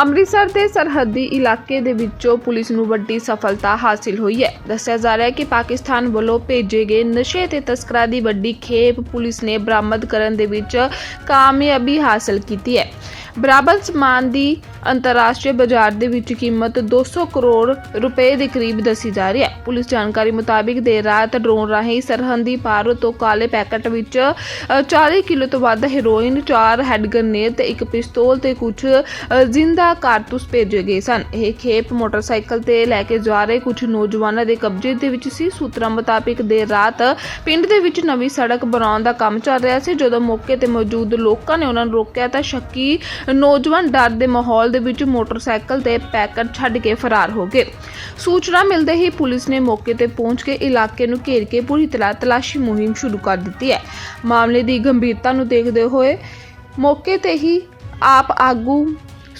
ਅੰਮ੍ਰਿਤਸਰ ਦੇ ਸਰਹੱਦੀ ਇਲਾਕੇ ਦੇ ਵਿੱਚੋਂ ਪੁਲਿਸ ਨੂੰ ਵੱਡੀ ਸਫਲਤਾ ਹਾਸਿਲ ਹੋਈ ਹੈ। ਦੱਸਿਆ ਜਾ ਰਿਹਾ ਹੈ ਕਿ ਪਾਕਿਸਤਾਨ ਵੱਲੋਂ ਭੇਜੇ ਗਏ ਨਸ਼ੇ ਤੇ ਤਸਕਰਾਂ ਦੀ ਵੱਡੀ ਖੇਪ ਪੁਲਿਸ ਨੇ ਬਰਾਮਦ ਕਰਨ ਦੇ ਵਿੱਚ ਕਾਮਯਾਬੀ ਹਾਸਲ ਕੀਤੀ ਹੈ। ਬਰਾਬਰ ਸਮਾਨ ਦੀ ਅੰਤਰਰਾਸ਼ਟਰੀ ਬਾਜ਼ਾਰ ਦੇ ਵਿੱਚ ਕੀਮਤ 200 ਕਰੋੜ ਰੁਪਏ ਦੇ ਕਰੀਬ ਦੱਸੀ ਜਾ ਰਹੀ ਹੈ। ਪੁਲਿਸ ਜਾਣਕਾਰੀ ਮੁਤਾਬਿਕ ਦੇਰ ਰਾਤ ਡਰੋਨ ਰਾਹੀਂ ਸਰਹੰਦੀ ਪਾਰ ਤੋਂ ਕਾਲੇ ਪੈਕਟ ਵਿੱਚ ਅ, 40 ਕਿਲੋ ਤੋਂ ਵੱਧ ਹੈਰੋਇਨ 4 ਹੈਡ ਗ੍ਰਨੇਡ ਤੇ ਇੱਕ ਪਿਸਤੌਲ ਤੇ ਕੁਝ ਜ਼ਿੰਦਾ ਕਾਰਤੂਸ ਭੇਜੇ ਗਏ ਸਨ। ਇਹ ਖੇਪ ਮੋਟਰਸਾਈਕਲ ਤੇ ਲੈ ਕੇ ਜਾ ਰਹੇ ਕੁਝ ਨੌਜਵਾਨਾਂ ਦੇ ਕਬਜ਼ੇ ਦੇ ਵਿੱਚ ਸੀ। ਸੂਤਰਾਂ ਮੁਤਾਬਿਕ ਦੇਰ ਰਾਤ ਪਿੰਡ ਦੇ ਵਿੱਚ ਨਵੀਂ ਸੜਕ ਬਣਾਉਣ ਦਾ ਕੰਮ ਚੱਲ ਰਿਹਾ ਸੀ। ਜਦੋਂ ਮੌਕੇ ਤੇ ਮੌਜੂਦ ਲੋਕਾਂ ਨੇ ਉਹਨਾਂ ਨੂੰ ਰੋਕਿਆ ਤਾਂ ਸ਼ੱਕੀ ਨੌਜਵਾਨ ਡਰ ਦੇ ਮਾਹੌਲ ਦੇ ਵਿੱਚ ਮੋਟਰਸਾਈਕਲ ਤੇ ਪੈਕਟ ਛੱਡ ਕੇ ਫਰਾਰ ਹੋ ਗਏ। ਸੂਚਨਾ ਮਿਲਦੇ ਹੀ ਪੁਲਿਸ ਨੇ ਮੌਕੇ ਤੇ ਪਹੁੰਚ ਕੇ ਇਲਾਕੇ ਨੂੰ ਘੇਰ ਕੇ ਪੂਰੀ ਤਰ੍ਹਾਂ ਤਲਾਸ਼ੀ ਮੁਹਿੰਮ ਸ਼ੁਰੂ ਕਰ ਦਿੱਤੀ ਹੈ। ਮਾਮਲੇ ਦੀ ਗੰਭੀਰਤਾ ਨੂੰ ਦੇਖਦੇ ਹੋਏ ਮੌਕੇ ਤੇ ਹੀ ਆਪ ਆਗੂ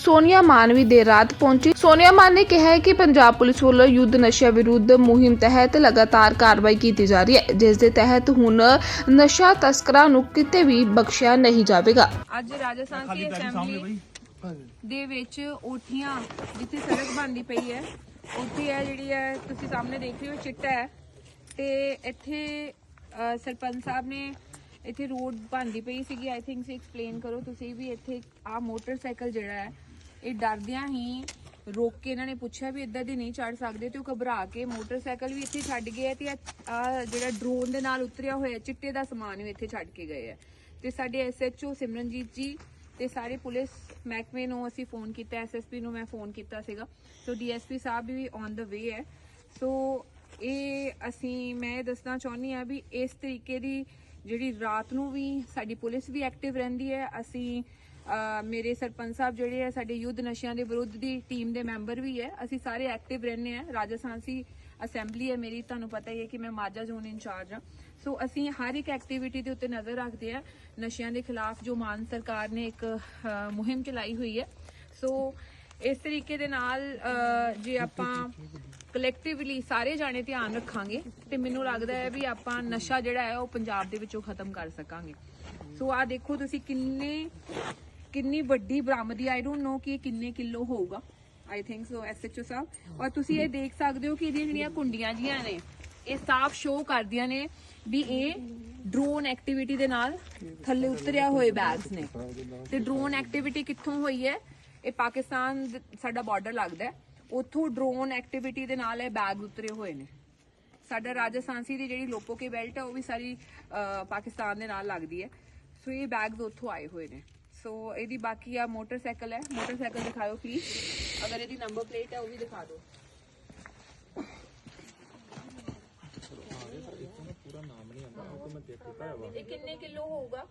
ਸੋਨੀਆ ਮਾਨ ਵੀ ਦੇਰ ਰਾਤ ਪਹੁੰਚੀ। ਸੋਨੀਆ ਮਾਨ ਨੇ ਕਿਹਾ ਹੈ ਕਿ ਪੰਜਾਬ ਪੁਲਿਸ ਵੱਲੋਂ ਯੁੱਧ ਨਸ਼ਾ ਵਿਰੁੱਧ ਮੁਹਿੰਮ ਤਹਿਤ ਲਗਾਤਾਰ ਕਾਰਵਾਈ ਕੀਤੀ ਜਾ ਰਹੀ ਹੈ ਜਿਸ ਦੇ ਤਹਿਤ ਹੁਣ ਨਸ਼ਾ ਤਸਕਰਾਂ ਨੂੰ ਕਿਤੇ ਵੀ ਬਖਸ਼ਿਆ ਨਹੀਂ ਜਾਵੇਗਾ। ਅੱਜ ਰਾਜਸਥਾਨ ਦੀ ਅਸੈਂਬਲੀ ਦੇ ਵਿੱਚ ਓਠੀਆਂ ਜਿੱਥੇ ਸੜਕ ਬਣਦੀ ਪਈ ਹੈ ਉੱਥੇ ਹੈ ਜਿਹੜੀ ਹੈ ਤੁਸੀਂ ਸਾਹਮਣੇ ਦੇਖ ਰਹੇ ਹੋ ਚਿੱਟਾ ਹੈ। ਤੇ ਇੱਥੇ ਸਰਪੰਚ ਸਾਹਿਬ ਨੇ ਇੱਥੇ ਰੋਡ ਬਣਦੀ ਪਈ ਸੀਗੀ ਆਈ ਥਿੰਕ ਸੀ ਐਕਸਪਲੇਨ ਕਰੋ ਤੁਸੀਂ ਵੀ ਇੱਥੇ ਆ ਮੋਟਰਸਾਈਕਲ ਜਿਹੜਾ ਹੈ ਇਹ ਡਰਦਿਆਂ ਹੀ ਰੋਕ ਕੇ ਇਹਨਾਂ ਨੇ ਪੁੱਛਿਆ ਵੀ ਇੱਦਾਂ ਦੇ ਨਹੀਂ ਚੜ ਸਕਦੇ ਤੇ ਉਹ ਘਬਰਾ ਕੇ ਮੋਟਰਸਾਈਕਲ ਵੀ ਇੱਥੇ ਛੱਡ ਗਏ ਆ ਤੇ ਆ ਜਿਹੜਾ ਡਰੋਨ ਦੇ ਨਾਲ ਉਤਰਿਆ ਹੋਇਆ ਚਿੱਟੇ ਦਾ ਸਮਾਨ ਵੀ ਇੱਥੇ ਛੱਡ ਕੇ ਗਏ ਆ। ਤੇ ਸਾਡੇ ਐਸਐਚਓ ਸਿਮਰਨਜੀਤ ਜੀ ਤੇ ਸਾਰੇ ਪੁਲਿਸ ਮਹਿਕਮੇ ਨੂੰ ਅਸੀਂ ਫੋਨ ਕੀਤਾ ਐਸਐਸਪੀ ਨੂੰ ਮੈਂ ਫੋਨ ਕੀਤਾ ਸੀਗਾ। ਸੋ DSP Sahib we on the ਵੇ ਹੈ। ਸੋ ਇਹ ਅਸੀਂ, ਮੈਂ ਇਹ ਦੱਸਣਾ ਚਾਹੁੰਦੀ ਆ ਵੀ ਇਸ ਤਰੀਕੇ ਦੀ ਜਿਹੜੀ ਰਾਤ ਨੂੰ ਵੀ ਸਾਡੀ ਪੁਲਿਸ ਵੀ ਐਕਟਿਵ ਰਹਿੰਦੀ ਹੈ। ਅਸੀਂ ਮੇਰੇ ਸਰਪੰਚ ਸਾਹਿਬ ਜਿਹੜੇ ਹੈ ਸਾਡੇ ਯੁੱਧ ਨਸ਼ਿਆਂ ਦੇ ਵਿਰੁੱਧ ਦੀ ਟੀਮ ਦੇ ਮੈਂਬਰ ਵੀ ਹੈ। ਅਸੀਂ ਸਾਰੇ ਐਕਟਿਵ ਰਹਿੰਦੇ ਆ ਰਾਜਸਥਾਨ ਸੀ ਅਸੈਂਬਲੀ ਹੈ ਮੇਰੀ। ਤੁਹਾਨੂੰ ਪਤਾ ਹੀ ਹੈ ਕਿ ਮੈਂ ਮਾਝਾ ਜ਼ੋਨ ਇੰਚਾਰਜ ਹਾਂ। ਸੋ ਅਸੀਂ ਹਰ ਇੱਕ ਐਕਟੀਵਿਟੀ ਦੇ ਉੱਤੇ ਨਜ਼ਰ ਰੱਖਦੇ ਆ ਨਸ਼ਿਆਂ ਦੇ ਖਿਲਾਫ ਜੋ ਮਾਨ ਸਰਕਾਰ ਨੇ ਇੱਕ ਮੁਹਿੰਮ ਚਲਾਈ ਹੋਈ ਹੈ। ਸੋ ਇਸ ਤਰੀਕੇ ਦੇ ਨਾਲ ਜੇ ਆਪਾਂ ਕਲੈਕਟਿਵਲੀ ਸਾਰੇ ਜਾਣੇ ਧਿਆਨ ਰੱਖਾਂਗੇ ਤੇ ਮੈਨੂੰ ਲੱਗਦਾ ਹੈ ਵੀ ਆਪਾਂ ਨਸ਼ਾ ਜਿਹੜਾ ਹੈ ਉਹ ਪੰਜਾਬ ਦੇ ਵਿੱਚੋਂ ਖਤਮ ਕਰ ਸਕਾਂਗੇ। ਸੋ ਆ ਦੇਖੋ ਤੁਸੀਂ ਕਿੰਨੇ ਕਿੰਨੀ ਵੱਡੀ ਬਰਾਮਦੀ ਆਈ ਡੋਨਟ ਨੋ ਕਿ ਇਹ ਕਿੰਨੇ ਕਿਲੋ ਹੋਊਗਾ। ਆਈ ਥਿੰਕ ਸੋ ਐਸਐਚਓ ਸਾਹਿਬ। ਔਰ ਤੁਸੀਂ ਇਹ ਦੇਖ ਸਕਦੇ ਹੋ ਕਿ ਇਹਦੀਆਂ ਜਿਹੜੀਆਂ ਕੁੰਡੀਆਂ ਜੀਆਂ ਨੇ, ਇਹ ਸਾਫ਼ ਸ਼ੋਅ ਕਰਦੀਆਂ ਨੇ ਵੀ ਇਹ ਡਰੋਨ ਐਕਟੀਵਿਟੀ ਦੇ ਨਾਲ ਥੱਲੇ ਉਤਰਿਆ ਹੋਏ ਬੈਗਸ ਨੇ। ਤੇ ਡਰੋਨ ਐਕਟੀਵਿਟੀ ਕਿੱਥੋਂ ਹੋਈ ਹੈ? ਇਹ ਪਾਕਿਸਤਾਨ ਸਾਡਾ ਬਾਰਡਰ ਲੱਗਦਾ ਹੈ। ਉੱਥੋਂ ਡਰੋਨ ਐਕਟੀਵਿਟੀ ਦੇ ਨਾਲ ਇਹ ਬੈਗ ਉਤਰੇ ਹੋਏ ਨੇ। ਸਾਡਾ ਰਾਜਸਥਾਨਸੀ ਦੀ ਜਿਹੜੀ ਲੋਪੋ ਕੇ ਬੈਲਟ ਹੈ, ਉਹ ਵੀ ਸਾਰੀ ਪਾਕਿਸਤਾਨ ਦੇ ਨਾਲ ਲੱਗਦੀ ਹੈ। ਸੋ ਇਹ ਬੈਗਸ ਉੱਥੋਂ ਆਏ ਹੋਏ ਨੇ। ਸੋ ਇਹਦੀ ਬਾਕੀ ਆ ਮੋਟਰਸਾਈਕਲ ਹੈ ਮੋਟਰਸਾਈਕਲ ਦਿਖਾਓ ਪਲੀਜ਼ ਅਗਰ ਇਹਦੀ ਨੰਬਰ ਪਲੇਟ ਹੈ ਉਹ ਵੀ ਦਿਖਾ ਦਿਓ ਇਹ ਕਿੰਨੇ ਕਿਲੋ ਹੋਊਗਾ